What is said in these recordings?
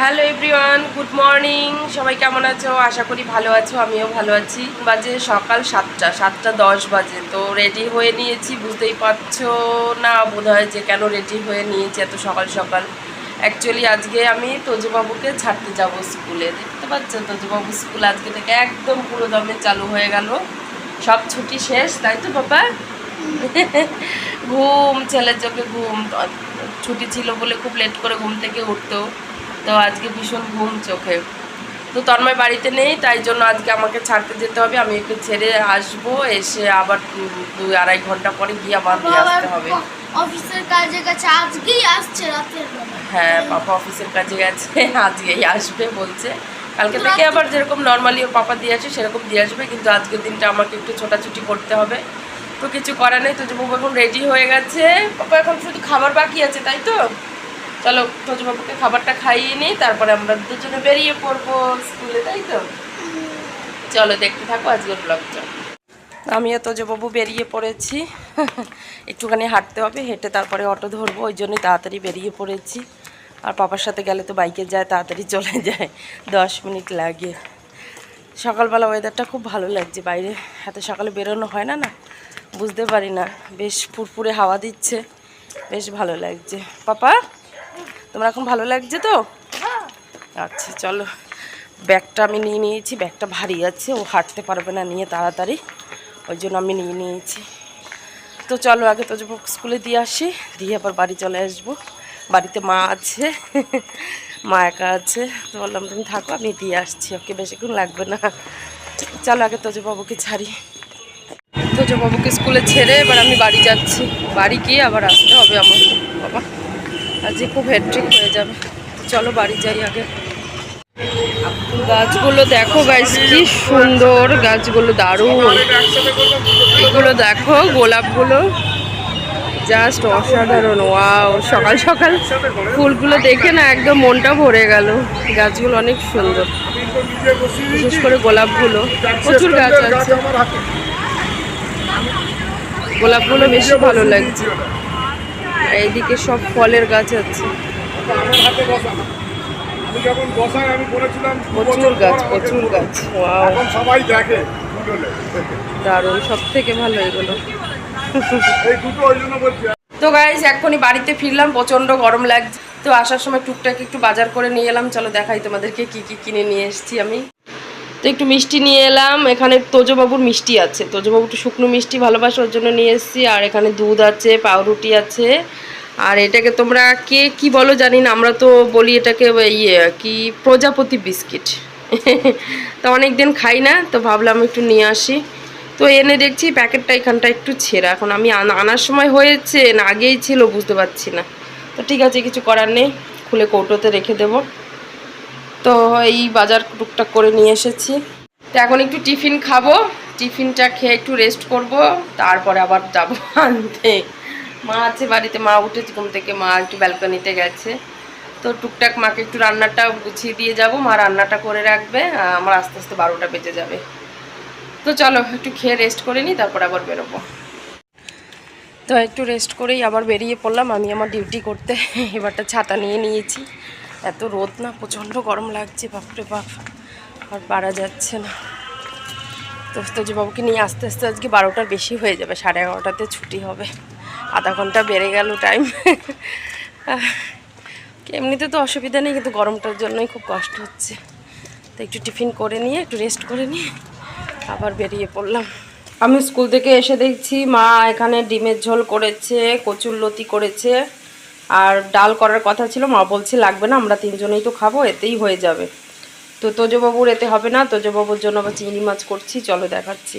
Hello everyone good morning সবাই কেমন আছো? আশা করি ভালো আছো, আমিও ভালো আছি। বাজে সকাল সাতটা সাতটা দশ বাজে। তো রেডি হয়ে নিয়েছি, বুঝতেই পারছ না, বোধ হয় যে কেন রেডি হয়ে নিয়েছি এত সকাল সকাল। অ্যাকচুয়ালি আজকে আমি তোজবাবুকে ছাড়তে যাব স্কুলে। দেখতে পাচ্ছ, তোজবাবু স্কুল আজকে থেকে একদম পুরো দমে চালু হয়ে গেল। সব ছুটি শেষ, তাই তো বাবা ঘুম, ছেলের চোখে ঘুম। ছুটি ছিল বলে খুব লেট করে ঘুম থেকে উঠতো তো আজকে ভীষণ ঘুম চোখে। তো তন্ময় বাড়িতে নেই তাই জন্য আজকে আমাকে ছাড়তে যেতে হবে। আমি একটু ছেড়ে আসব এসে আবার দুই আড়াই ঘণ্টা পরে গিয়ে আবার নিয়ে আসতে হবে। অফিসের কাজে কাছে আজকেই আসছে রাতের হ্যাঁ পাপা অফিসের কাজে গেছে আজকেই আসবে বলছে। কালকে থেকে আবার যেরকম নর্মালি ও পাপা দিয়ে আসে সেরকম দিয়ে আসবে কিন্তু আজকের দিনটা আমাকে একটু ছোটাছুটি করতে হবে। তো কিছু করার নেই তো যুবক এখন রেডি হয়ে গেছে। পাপা এখন শুধু খাবার বাকি আছে তাই তো? চলো তোজবাবুকে খাবারটা খাইয়ে নিই, তারপরে আমরা দুজনে বেরিয়ে পড়ব স্কুলে, তাই তো? চলো দেখতে থাকো আজকের ব্লগটা। আমিও তোজবাবু বেরিয়ে পড়েছি, একটুখানি হাঁটতে হবে, হেঁটে তারপরে অটো ধরবো, ওই জন্যই তাড়াতাড়ি বেরিয়ে পড়েছি। আর পাপার সাথে গেলে তো বাইকে যায়, তাড়াতাড়ি চলে যায়, দশ মিনিট লাগে। সকালবেলা ওয়েদারটা খুব ভালো লাগছে, বাইরে এত সকালে বেরোনো হয় না না? বুঝতে পারি না, বেশ ফুরফুরে হাওয়া দিচ্ছে, বেশ ভালো লাগছে। পাপা? তোমার এখন ভালো লাগছে তো? আচ্ছা চলো। ব্যাগটা আমি নিয়ে নিয়েছি, ব্যাগটা ভারী আছে, ও হাঁটতে পারবে না নিয়ে তাড়াতাড়ি। ওই জন্য আমি নিয়ে নিয়েছি। তো চলো, আগে তো স্কুলে দিয়ে আসি, দিয়ে আবার বাড়ি চলে আসব। বাড়িতে মা আছে, মা একা আছে। তো বললাম, তুমি থাকো, আমি দিয়ে আসছি, ওকে বেশিক্ষণ লাগবে না। চলো, আগে তোজো বাবুকে ছাড়ি। তোজো বাবুকে স্কুলে ছেড়ে, এবার আমি বাড়ি যাচ্ছি। বাড়ি গিয়ে আবার আসতে হবে আমার খুব হেডট্রিক হয়ে যাবে। চলো বাড়ি যাই আগে। গাছগুলো দেখো গাছ কি সুন্দর গাছগুলো, দারুণ। এগুলো দেখো, গোলাপগুলো। জাস্ট অসাধারণ ওয়াও সকাল সকাল ফুলগুলো দেখে না একদম মনটা ভরে গেল। গাছগুলো অনেক সুন্দর। বিশেষ করে গোলাপগুলো। প্রচুর গাছ আছে। গোলাপগুলো বেশি ভালো লাগছে। আর এইদিকে সব ফলের গাছ আছে। প্রচুর গাছ প্রচুর গাছ। সবাই দেখে। দারুণ সব থেকে ভালো এগুলো। তো গাইজ এক্ষুনি বাড়িতে ফিরলাম প্রচণ্ড গরম লাগছে। তো আসার সময় টুকটাক একটু বাজার করে নিয়ে এলাম। চলো দেখাই তোমাদেরকে কি কি কিনে নিয়ে এসেছি আমি। তো একটু মিষ্টি নিয়ে এলাম। এখানে তোজবাবুর মিষ্টি আছে। তোজবাবু একটু শুকনো মিষ্টি ভালোবাসে, ওর জন্য নিয়ে এসেছি। আর এখানে দুধ আছে, পাউরুটি আছে। আর এটাকে তোমরা কে কি বলো জানি না, আমরা তো বলি এটাকে ইয়ে কি, প্রজাপতি বিস্কিট। তো অনেক দিন খাই না, তো ভাবলাম একটু নিয়ে আসি। তো এনে দেখছি প্যাকেটটা এখানটা একটু ছেঁড়া। এখন আমি আনা- আনার সময় হয়েছে না, আগেই ছিল, বুঝতে পারছি না। তো ঠিক আছে, কিছু করার নেই, খুলে কৌটোতে রেখে দেব। তো এই বাজার টুকটাক করে নিয়ে এসেছি। তো এখন একটু টিফিন খাব। টিফিনটা খেয়ে একটু রেস্ট করব। তারপরে আবার যাব আনতে। মা আছে বাড়িতে, মা উঠেছে ঘুম থেকে। মা একটু ব্যালকনিতে গেছে। তো টুকটাক মাকে একটু রান্নাটা গুছিয়ে দিয়ে যাব। মা রান্নাটা করে রাখবে। আমার আস্তে আস্তে বারোটা বেজে যাবে। তো চলো, একটু খেয়ে রেস্ট করে নিই, তারপর আবার বেরোবো। তো একটু রেস্ট করেই আবার বেরিয়ে পড়লাম। আমি আমার ডিউটি করতে এবারটা ছাতা নিয়ে নিয়েছি। এত রোদ না, প্রচণ্ড গরম লাগছে, বাপরে বাপ, আর পারা যাচ্ছে না। তো তোজবাবুকে নিয়ে আস্তে আস্তে আজকে বারোটার বেশি হয়ে যাবে, সাড়ে এগারোটাতে ছুটি হবে। আধা ঘণ্টা বেড়ে গেল টাইম এমনিতে তো অসুবিধা নেই, কিন্তু গরমটার জন্যই খুব কষ্ট হচ্ছে। তো একটু টিফিন করে নিয়ে, একটু রেস্ট করে নিয়ে আবার বেরিয়ে পড়লাম। আমি স্কুল থেকে এসে দেখছি, মা এখানে ডিমের ঝোল করেছে, কচুর লতি করেছে। আর ডাল করার কথা ছিল, মা বলছে, লাগবে না, আমরা তিনজনেই তো খাব, এতেই হয়ে যাবে। তো তোজবাবুর এতে হবে না, তোজবাবুর জন্য আবার চিংড়ি মাছ করছি, চলো দেখাচ্ছি।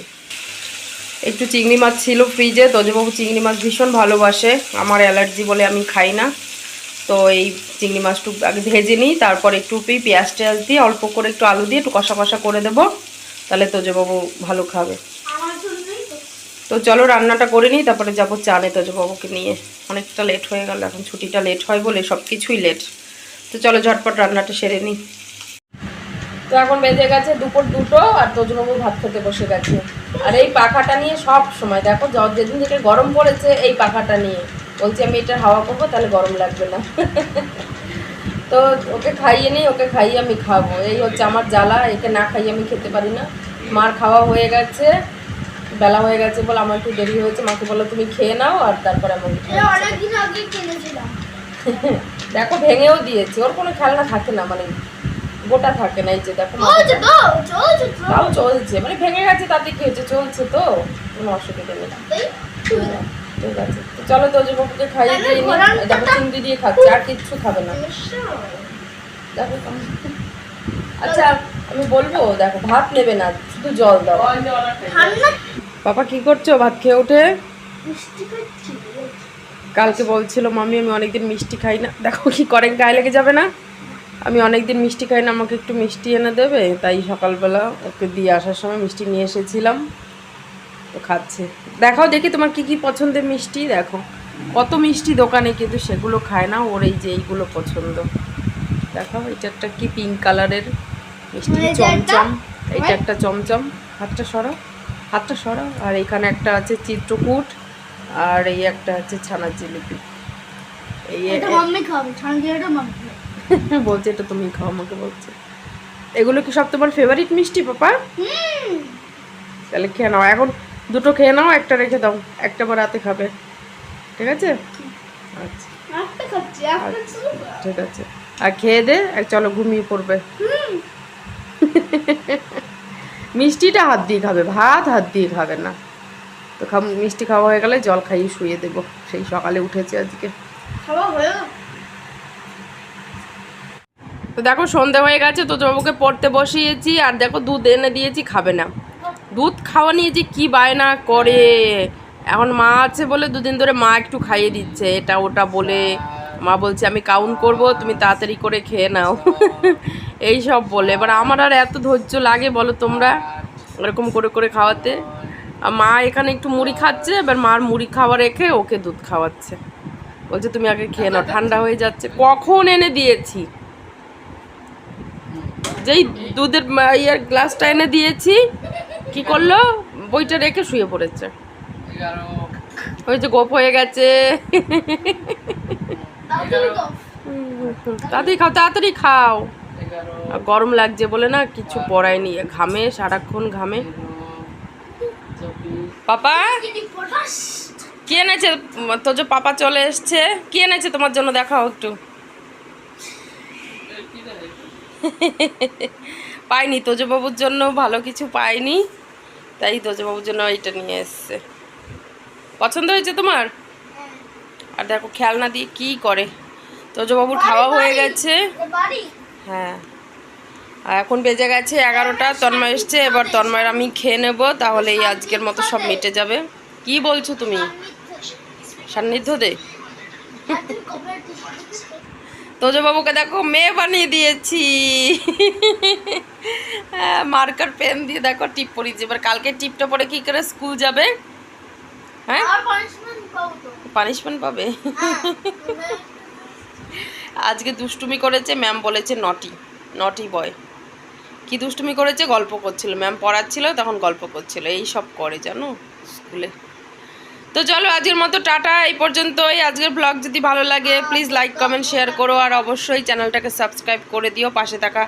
একটু চিংড়ি মাছ ছিল ফ্রিজে তোজবাবু চিংড়ি মাছ ভীষণ ভালোবাসে, আমার অ্যালার্জি বলে আমি খাই না। তো এই চিংড়ি মাছটু আগে ভেজে নিই, তারপর একটু পেঁয়াজ টেয়াজ দিয়ে অল্প করে একটু আলু দিয়ে একটু কষা কষা করে দেবো, তাহলে তোজবাবু ভালো খাবে। তো চলো রান্নাটা করে নিই, তারপরে যাব চানে তোজবাবুকে নিয়ে। অনেকটা লেট হয়ে গেল, এখন ছুটিটা লেট হয় বলে সব কিছুই লেট তো চলো ঝটপট রান্নাটা সেরে নিই। তো এখন বেজে গেছে দুপুর দুটো, আর তোজবাবু ভাত খেতে বসে গেছে। আর এই পাখাটা নিয়ে সব সময়, দেখো যেদিন থেকে গরম পড়েছে এই পাখাটা নিয়ে। বলছি আমি এটা হাওয়া করব, তাহলে গরম লাগবে না। তো ওকে খাইয়ে নিই, ওকে খাইয়ে আমি খাব। এই হচ্ছে আমার জ্বালা, একে না খাইয়ে আমি খেতে পারি না। মার খাওয়া হয়ে গেছে। বেলা হয়ে গেছে বলে আমার একটু দেরি হয়েছে। মাকে বলো তুমি খেয়ে নাও আর তারপরে আগে কিনেছিলাম দেখো ভেঙেও দিয়েছি। ওর কোনো খেলনা থাকে না মানে গোটা থাকে না এই যে দেখো তাও চলছে মানে ভেঙে গেছে তাতে কি হচ্ছে চলছে তো। কোনো অসুবিধা নেই? ঠিক আছে। তো চলো তো যুবককে খাইয়ে দিয়ে নিই দেখো চিংড়ি দিয়ে খাচ্ছে আর কিচ্ছু খাবে না। দেখো। আচ্ছা আমি বলব দেখো ভাত নেবে না শুধু জল দাও। পাপা কি করছ? ভাত খেয়ে উঠে? কালকে বলছিল মামি আমি অনেকদিন মিষ্টি খাই না। দেখো কি করেন গায়ে লেগে যাবে না? আমি অনেকদিন মিষ্টি খাই না আমাকে একটু মিষ্টি এনে দেবে। তাই সকালবেলা ওকে দিয়ে আসার সময় মিষ্টি নিয়ে এসেছিলাম। তো খাচ্ছে। দেখাও দেখি তোমার কি কি পছন্দের মিষ্টি দেখো। কত মিষ্টি দোকানে কিন্তু সেগুলো খায় না ওর এই যে এইগুলো পছন্দ। দেখাও এটা একটা কি পিঙ্ক কালারের মিষ্টি মানে এটা একটা? চমচম এইটা একটা চমচম। হাতটা সরাও। হাতটা সরাও আর এখানে একটা আছে চিত্রকূট আর এই একটা আছে ছানার জিলিপি। এই বলছে এটা তুমি খাও আমাকে বলছে। এগুলো কি সব তোমার ফেভারিট মিষ্টি পাপা? তাহলে খেয়ে নাও এখন দুটো খেয়ে নাও একটা রেখে দাও একটা বার রাতে খাবে। ঠিক আছে? আচ্ছা শুধু ঠিক আছে। আর খেয়ে দে আর চলো ঘুমিয়ে পড়বে। হুম। মিষ্টিটা হাত দিয়ে খাবে ভাত হাত দিয়ে খাবে না। তো খাম মিষ্টি খাওয়া হয়ে গেলে জল খাইয়ে শুয়ে দেবো সেই সকালে উঠেছে আজকে। খাওয়া হয়ে তো দেখো সন্ধে হয়ে গেছে তো জবাবুকে পড়তে বসিয়েছি আর দেখো দুধ এনে দিয়েছি খাবে না। দুধ খাওয়া নিয়ে যে কী বায়না করে? এখন মা আছে বলে দুদিন ধরে মা একটু খাইয়ে দিচ্ছে এটা ওটা বলে। মা বলছে আমি কাউন্ট করব তুমি তাড়াতাড়ি করে খেয়ে নাও। এই সব বলে। এবার আমার আর এত ধৈর্য লাগে বলো তোমরা এরকম করে করে খাওয়াতে। আর মা এখানে একটু মুড়ি খাচ্ছে এবার মার মুড়ি খাওয়া রেখে ওকে দুধ খাওয়াচ্ছে। বলছে তুমি আগে খেয়ে নাও ঠান্ডা হয়ে যাচ্ছে। কখন এনে দিয়েছি? যেই দুধের ইয়ের গ্লাসটা এনে দিয়েছি কি করল? বইটা রেখে শুয়ে পড়েছে। ওই যে গোপ হয়ে গেছে। তাড়াতাড়ি খাও। তাড়াতাড়ি খাও। গরম লাগছে বলে না কিছু পড়ায়নি। ঘামে, সারাক্ষণ ঘামে। পাপা। কি এনেছে? তো যে পাপা চলে এসছে, কি এনেছে তোমার জন্য দেখাও একটু। পাইনি, তোজবাবুর জন্য ভালো কিছু পাইনি। তাই তোজবাবুর জন্য এইটা নিয়ে এসছে। পছন্দ হয়েছে তোমার? আর দেখো খেলনা দিয়ে কি করে? তোজবাবুর খাওয়া হয়ে গেছে। হ্যাঁ। আর এখন বেজে গেছে এগারোটা তন্ময় এসছে এবার তন্ময়ের আমি খেয়ে নেব তাহলে এই আজকের মতো সব মিটে যাবে। কি বলছো তুমি? সান্নিধ্য দে। তোজবাবুকে দেখো মেয়ে বানিয়ে দিয়েছি। মার্কার পেন দিয়ে দেখো টিপ পরিয়েছি। এবার কালকে টিপটা পরে কি করে স্কুল যাবে? হ্যাঁ? পানিশমেন্ট পাবো? আজকে দুষ্টুমি করেছে ম্যাম বলেছে নটি নটি বয় কি দুষ্টুমি করেছে? গল্প করছিল। ম্যাম পড়াচ্ছিল তখন গল্প করছিল। এই সব করে জানো স্কুলে তো চলো আজকের মতো টাটা এই পর্যন্তই। আজকের ব্লগ যদি ভালো লাগে প্লিজ লাইক কমেন্ট শেয়ার করো। আর অবশ্যই চ্যানেলটাকে সাবস্ক্রাইব করে দিও। পাশে থাকা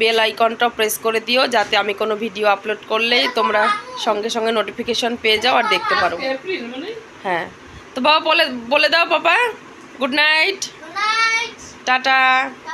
বেল আইকনটাও প্রেস করে দিও যাতে আমি কোনো ভিডিও আপলোড করলেই তোমরা সঙ্গে সঙ্গে নোটিফিকেশন পেয়ে যাও আর দেখতে পারো। হ্যাঁ। তো বাবা বলে বলে দাও বাবা good night good night tata.